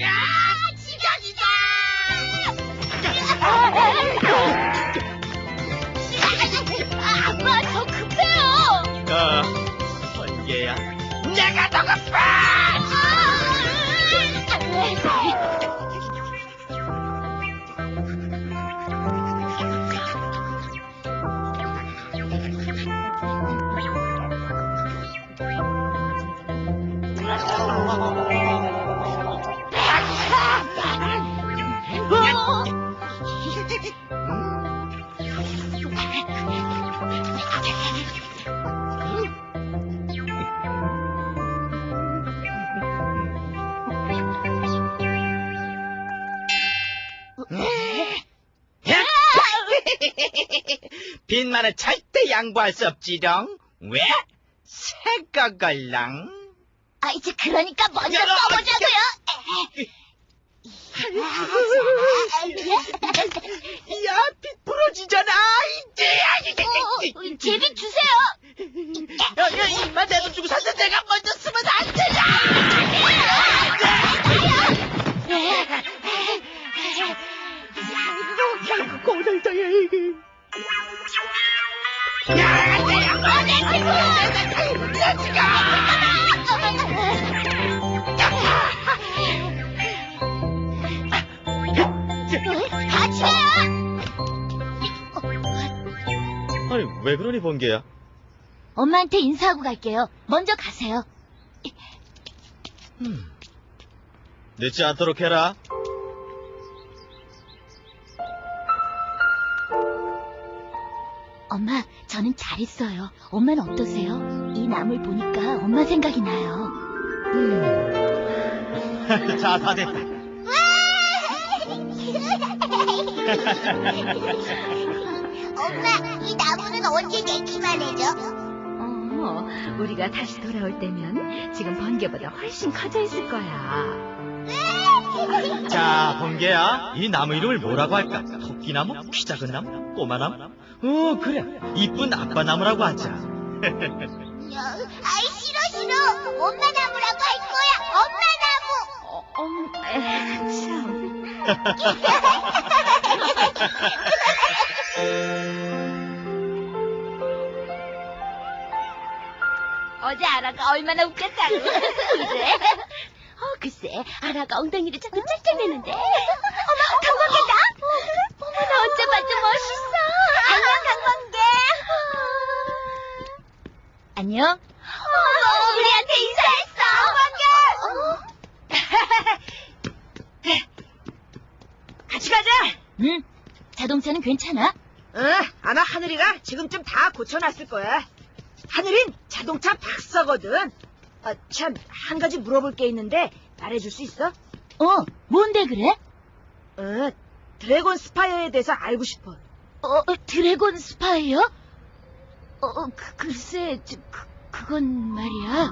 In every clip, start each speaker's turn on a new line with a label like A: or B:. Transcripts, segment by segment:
A: 야, 지각이다!
B: 아빠, 저 급해요.
C: 어, 번개야.
A: 내가 더 급해!
C: 빈말은 절대 양보할 수 없지롱. 왜? 새거 걸랑.
B: 아, 이제 그러니까 먼저
C: 야,
B: 써보자고요.
C: 야, 빗 부러지잖아. 이제.
B: 어, 제비 주세요. 같이 가요.
C: 아니, 왜 그러니, 번개야?
B: 엄마한테 인사하고 갈게요. 먼저 가세요.
C: 음. 늦지 않도록 해라.
B: 엄마, 저는 잘 있어요. 엄마는 어떠세요? 이 나물 보니까 엄마 생각이 나요.
C: 자, 다 됐다.
B: 엄마, 이 나무는 언제 내기만 해줘?
D: 어, 우리가 다시 돌아올 때면 지금 번개보다 훨씬 커져 있을 거야.
C: 자, 번개야. 이 나무 이름을 뭐라고 할까? 토끼나무? 키 작은 나무? 꼬마나무? 어, 그래. 이쁜 아빠 나무라고 하자.
B: 아이, 싫어, 싫어. 엄마 나무라고 할 거야. 엄마 나무.
D: 어, 어, 에, 참.
B: 어제 아라가 얼마나 웃겼다고. 그래? 어, 글쎄, 아라가 엉덩이를 자꾸 짤짤매는데. 어머, 강광개다? 어머, 나 어쩌면 멋있어. 안녕, 강광개. 안녕. 어머, 우리한테 인사했어.
A: 같이 가자!
B: 응? 자동차는 괜찮아?
A: 어, 아마 하늘이가 지금쯤 다 고쳐놨을 거야. 하늘인 자동차 박사거든. 아, 참, 한 가지 물어볼 게 있는데 말해줄 수 있어?
B: 어, 뭔데 그래?
A: 어, 드래곤 스파이어에 대해서 알고 싶어.
B: 어, 드래곤 스파이어? 어, 어, 그, 글쎄, 저, 그, 그건 말이야.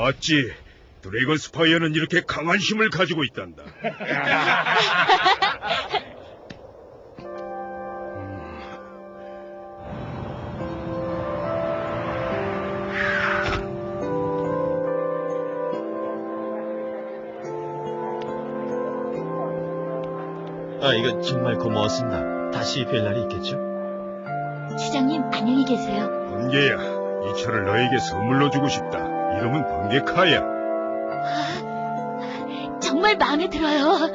E: 봤지? 드래곤 스파이어는 이렇게 강한 힘을 가지고 있단다.
C: 아, 이거 정말 고마웠습니다. 다시 뵐 날이 있겠죠?
B: 추장님, 안녕히 계세요.
E: 번개야, 이 차를 너에게 선물로 주고 싶다. 이름은 번개카야.
B: 정말 마음에 들어요.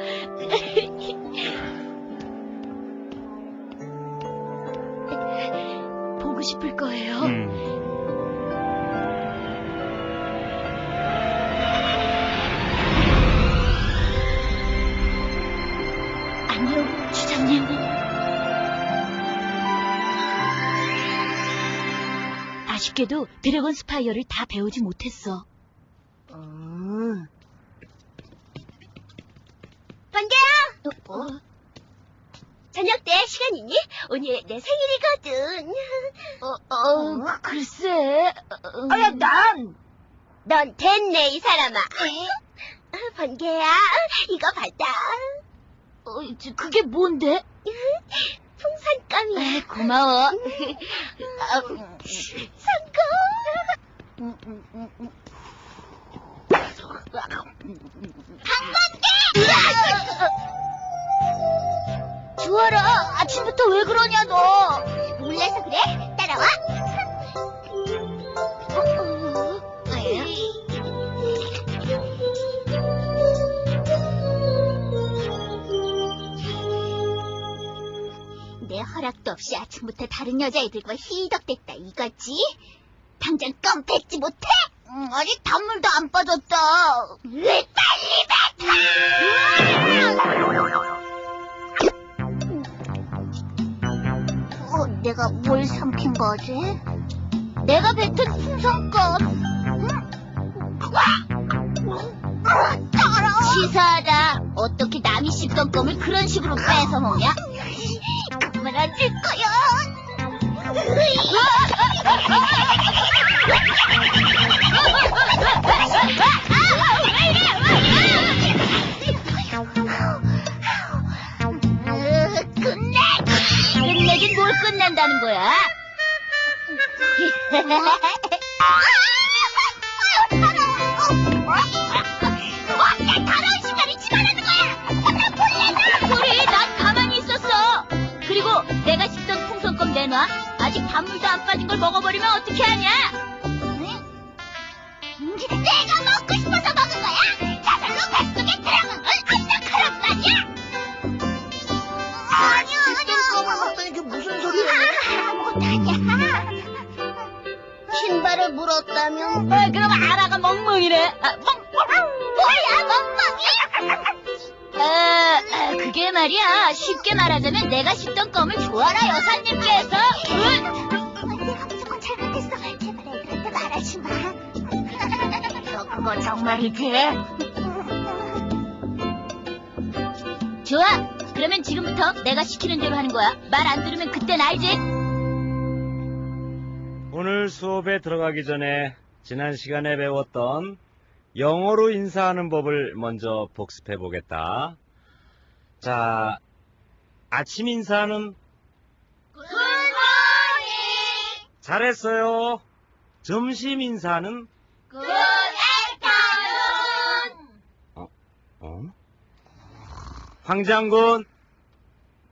B: 아쉽게도 드래곤 스파이어를 다 배우지 못했어.
A: 어. 번개야! 어? 어? 어?
F: 저녁 때 시간 있니? 오늘 내 생일이거든.
B: 어, 어, 어? 글쎄. 음.
A: 아야, 난!
F: 넌 됐네, 이 사람아. 번개야, 이거 받아.
B: 어, 그게 뭔데?
F: 풍선껌이야.
B: 에, 고마워. 아,
F: 성공.
B: 주아라, 아침부터 왜 그러냐, 너?
F: 몰라서 그래? 따라와. 내 허락도 없이 아침부터 다른 여자애들과 희덕댔다 이거지? 당장 껌 뱉지 못해? 아직 단물도 안 빠졌다. 왜 빨리 뱉어! 어, 내가 뭘 삼킨 거지? 내가 뱉은 풍선껌. 치사하다. 어떻게 남이 씹던 껌을 그런 식으로 뺏어 먹냐? 안될 거야. 끝내! 끝내긴 뭘 끝낸다는 거야?
B: 아직 단물도 안 빠진 걸 먹어버리면 어떻게 하냐?
F: 내가 먹고 싶어서 먹은 거야! 저절로 뱃속에 들어간 걸 어떡하란 말이야! 아니야, 아니야.
A: 이게 무슨 소리야?
F: 아무것도 아니야. 신발을 물었다면?
B: 아, 그럼 아라가 멍멍이네. 아, 멍.
F: 뭐야, 멍멍이?
B: 아, 아, 그게 말이야. 쉽게 말하자면 내가 씹던 껌을 주아라 여사님께서.
F: 말이지?
B: 좋아. 그러면 지금부터 내가 시키는 대로 하는 거야. 말 안 들으면 그땐 알지?
G: 오늘 수업에 들어가기 전에 지난 시간에 배웠던 영어로 인사하는 법을 먼저 복습해 보겠다. 자, 아침 인사는
F: 굿모닝!
G: 잘했어요. 점심 인사는
F: 굿 애프터눈!
G: 어? 황장군,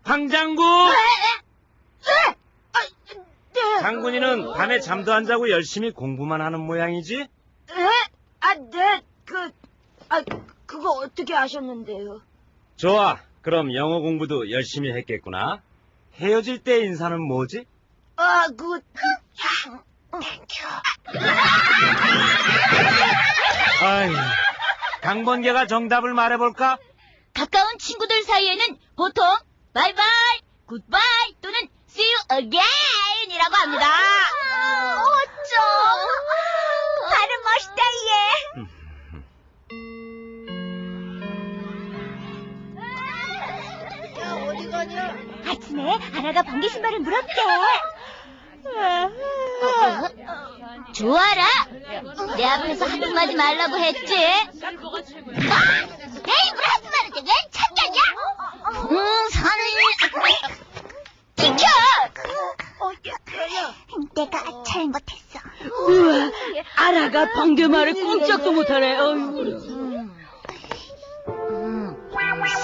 G: 황장군. 장군이는 밤에 잠도 안 자고 열심히 공부만 하는 모양이지?
A: 에? 아, 네, 그, 아, 그거 어떻게 아셨는데요?
G: 좋아. 그럼 영어 공부도 열심히 했겠구나. 헤어질 때 인사는 뭐지?
A: 아, 그,
G: 아이, 강번개가 정답을 말해볼까?
B: 가까운 친구들 사이에는 보통 바이바이, 굿바이 또는 see you again이라고 합니다.
F: 어쩜. 발음 멋있다, 얘.
A: 어디 가냐?
F: 아침에 아라가 번개 신발을 물었대.
B: 좋아라. 내 앞에서 하품하지 말라고 했지.
F: 내 입으로 하지 말는데 웬 참견이야?
B: 응, 선생님.
A: 어, 야야.
F: 내가 잘못했어.
B: 우와, 아라가 번개 말을 꼼짝도 못하네. 어휴.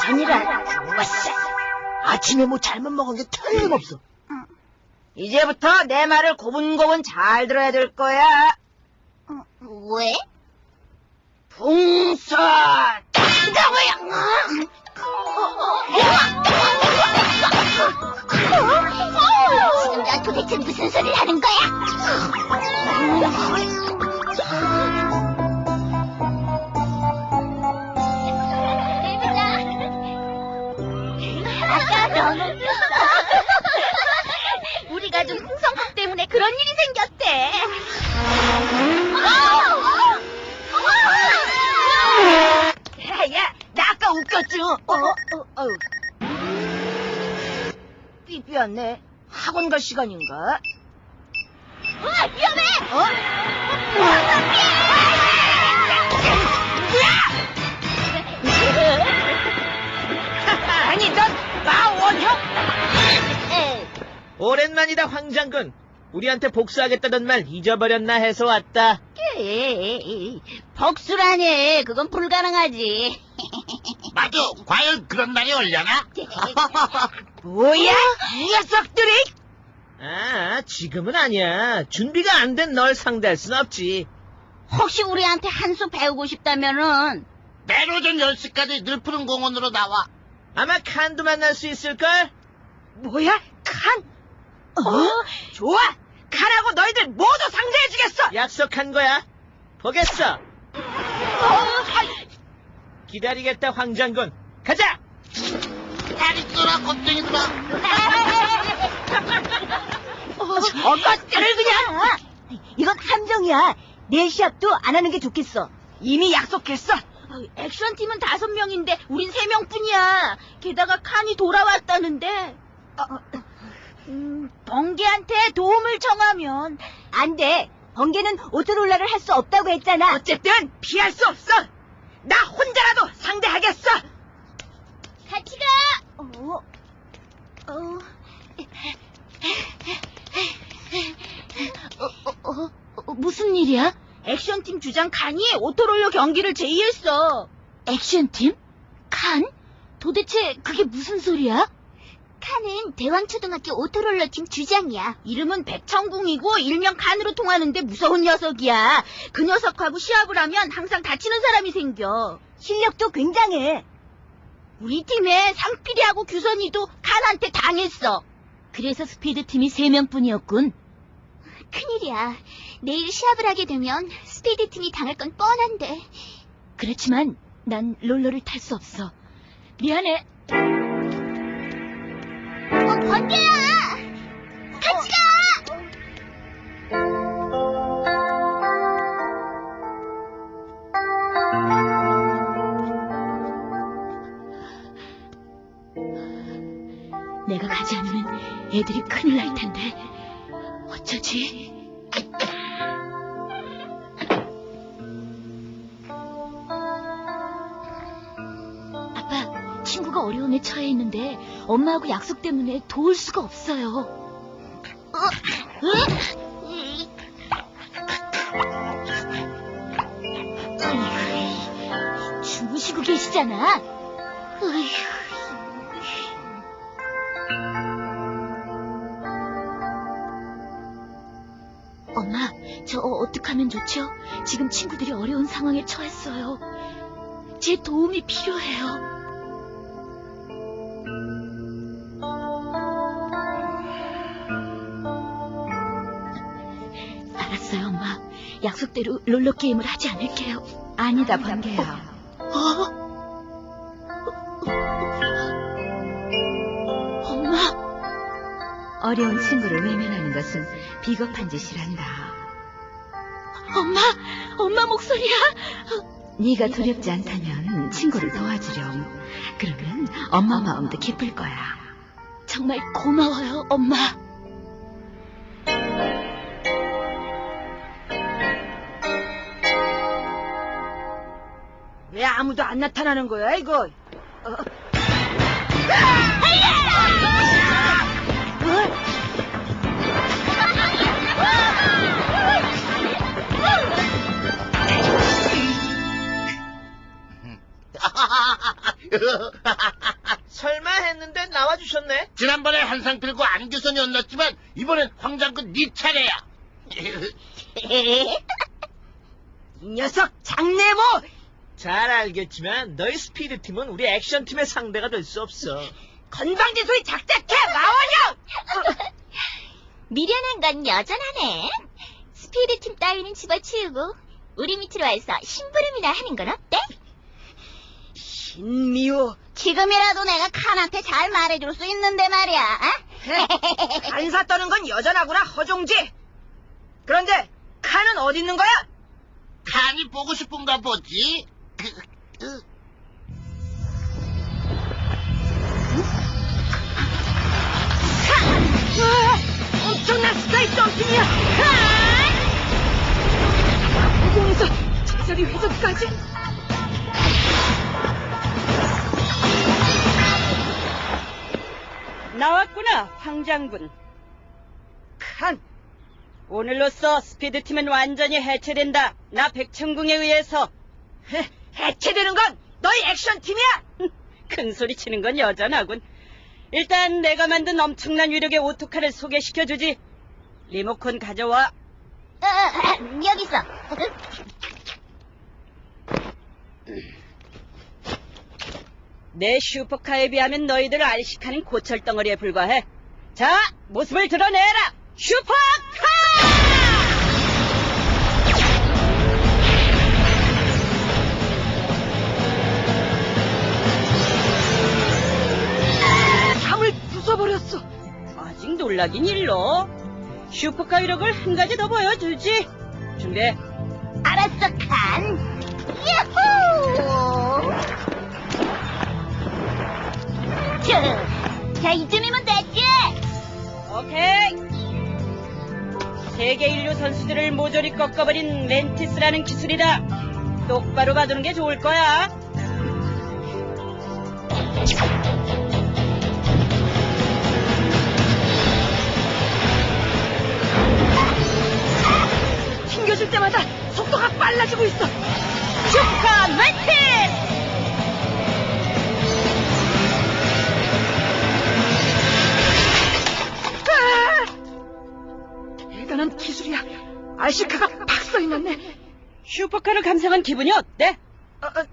A: 산이라 좋았어. 아침에 뭐 잘못 먹은 게 틀림없어. 이제부터 내 말을 고분고분 잘 들어야 될 거야.
F: 왜?
A: 풍선!
F: 지금 나 도대체 무슨 소리를 하는 거야? 아까 너는 우리가 준 풍선국 때문에 그런 일이 생겼대.
A: 야, 나 아까 웃겼지? 어, 어, 어, 어. 삐삐였네. 학원 갈 시간인가?
F: 아, 위험해!
A: 어? 아니, 넌나 원형?
F: 에,
H: 오랜만이다 황장군. 우리한테 복수하겠다던 말 잊어버렸나 해서 왔다.
F: 에이, 복수라니, 그건 불가능하지.
I: 맞아. 과연 그런 날이 올려나?
A: 뭐야? 이 녀석들이?
H: 아, 지금은 아니야. 준비가 안 된 널 상대할 순 없지.
F: 혹시 우리한테 한 수 배우고 싶다면은,
I: 오전 10시까지 늘 푸른 공원으로 나와.
H: 아마 칸도 만날 수 있을걸?
A: 뭐야? 칸? 어? 좋아! 칸하고 너희들 모두 상대해주겠어!
H: 약속한 거야. 보겠어. 기다리겠다 황장군. 가자.
I: 다리 끄라, 겁쟁이들아.
A: 저것들을 그냥! 이건 함정이야. 내 시합도 안 하는 게 좋겠어. 이미 약속했어.
F: 액션팀은 다섯 명인데, 우린 세 명뿐이야. 게다가 칸이 돌아왔다는데. 음, 번개한테 도움을 청하면.
A: 안 돼. 번개는 오토롤라를 할 수 없다고 했잖아. 어쨌든 피할 수 없어. 나 혼자라도 상대하겠어.
F: 같이 가!
A: 어?
F: 어, 어, 어, 어, 무슨 일이야? 액션팀 주장 칸이 오토롤러 경기를 제의했어. 액션팀? 칸? 도대체 그게 무슨 소리야? 칸은 대왕초등학교 오토롤러 팀 주장이야. 이름은 백천궁이고 일명 칸으로 통하는데 무서운 녀석이야. 그 녀석하고 시합을 하면 항상 다치는 사람이 생겨.
A: 실력도 굉장해.
F: 우리 팀에 상필이하고 규선이도 칸한테 당했어. 그래서 스피드팀이 세명뿐이었군 큰일이야. 내일 시합을 하게 되면 스피드팀이 당할 건 뻔한데. 그렇지만 난 롤러를 탈 수 없어. 미안해. 어, 번개야! 같이 가! 내가 가지 않으면 애들이 큰일 날 텐데. 어쩌지? 엄마하고 약속 때문에 도울 수가 없어요. 주무시고 계시잖아. 엄마, 저 어떡하면 좋죠? 지금 친구들이 어려운 상황에 처했어요. 제 도움이 필요해요. 약속대로 롤러 게임을 하지 않을게요.
A: 아니다, 번개야.
F: 어? 엄마,
A: 어려운 친구를 외면하는 것은 비겁한 짓이란다.
F: 엄마, 엄마 목소리야.
A: 네가 두렵지 않다면 친구를 도와주렴. 그러면 엄마 마음도 기쁠 거야.
F: 정말 고마워요, 엄마.
A: 아무도 안 나타나는 거야, 이거? 어?
H: 설마 했는데 나와주셨네?
I: 지난번에 한상필과 안규선이 었났지만 이번엔 황장군 네 차례야.
A: 이 녀석 장내모!
H: 잘 알겠지만 너희 스피드팀은 우리 액션팀의 상대가 될 수 없어.
A: 건방진 소리 작작해, 마원형!
F: 미련한 건 여전하네. 스피드팀 따위는 집어치우고 우리 밑으로 와서 심부름이나 하는 건 어때?
A: 신미호.
F: 지금이라도 내가 칸한테 잘 말해줄 수 있는데 말이야. 어?
A: 간사 떠는 건 여전하구나, 허종지. 그런데 칸은 어디 있는 거야?
I: 칸이 보고 싶은가 보지. 엄청난
A: 스카이 덤핑이야! 으아! 공에서 자리 회전까지?
J: 나왔구나, 황장군.
A: 칸!
J: 오늘로써 스피드팀은 완전히 해체된다. 나 백천궁에 의해서.
A: 헤. 해체되는 건 너희 액션팀이야!
J: 큰 소리 치는 건 여전하군. 일단 내가 만든 엄청난 위력의 오토카를 소개시켜주지. 리모컨 가져와.
B: 어, 어, 여기 있어.
J: 내 슈퍼카에 비하면 너희들 알식하는 고철덩어리에 불과해. 자, 모습을 드러내라! 슈퍼카!
A: 부숴버렸어!
J: 아직 놀라긴 일러. 슈퍼카 위력을 한 가지 더 보여주지. 준비해.
B: 알았어, 칸. 야호! 자, 자, 이쯤이면 됐지?
J: 오케이. 세계 인류 선수들을 모조리 꺾어버린 멘티스라는 기술이다. 똑바로 봐두는 게 좋을 거야.
A: 튕겨줄 때마다 속도가 빨라지고 있어!
J: 슈퍼카 멘티스!
A: 아! 대단한 기술이야. 알시카가 박살이 났네.
J: 슈퍼카를 감상한 기분이 어때?
A: 어, 어,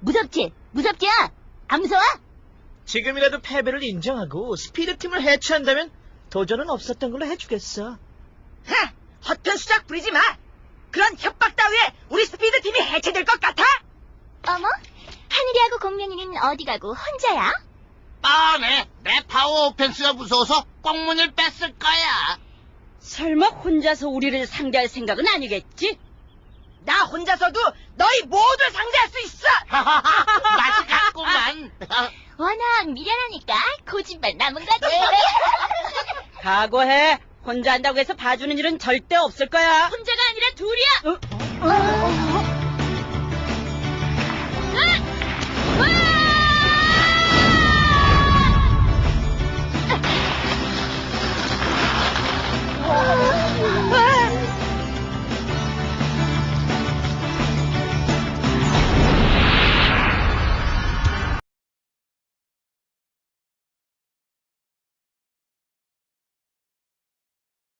B: 무섭지? 무섭지? 안 무서워?
H: 지금이라도 패배를 인정하고 스피드팀을 해체한다면 도전은 없었던 걸로 해주겠어.
A: 하! 허튼 수작 부리지 마! 그런 협박 따위에 우리 스피드팀이 해체될 것 같아?
B: 어머? 하늘이하고 공명이는 어디 가고 혼자야?
I: 뻔해. 내 파워 오펜스가 무서워서 꽁문을 뺐을 거야.
J: 설마 혼자서 우리를 상대할 생각은 아니겠지?
A: 나 혼자서도 너희 모두 상대할 수 있어!
I: 맛이 갔구만.
B: 워낙 미련하니까 고집만 남은 거지.
J: 각오해. 혼자 한다고 해서 봐주는 일은 절대 없을 거야.
B: 혼자 りゃわ
J: あ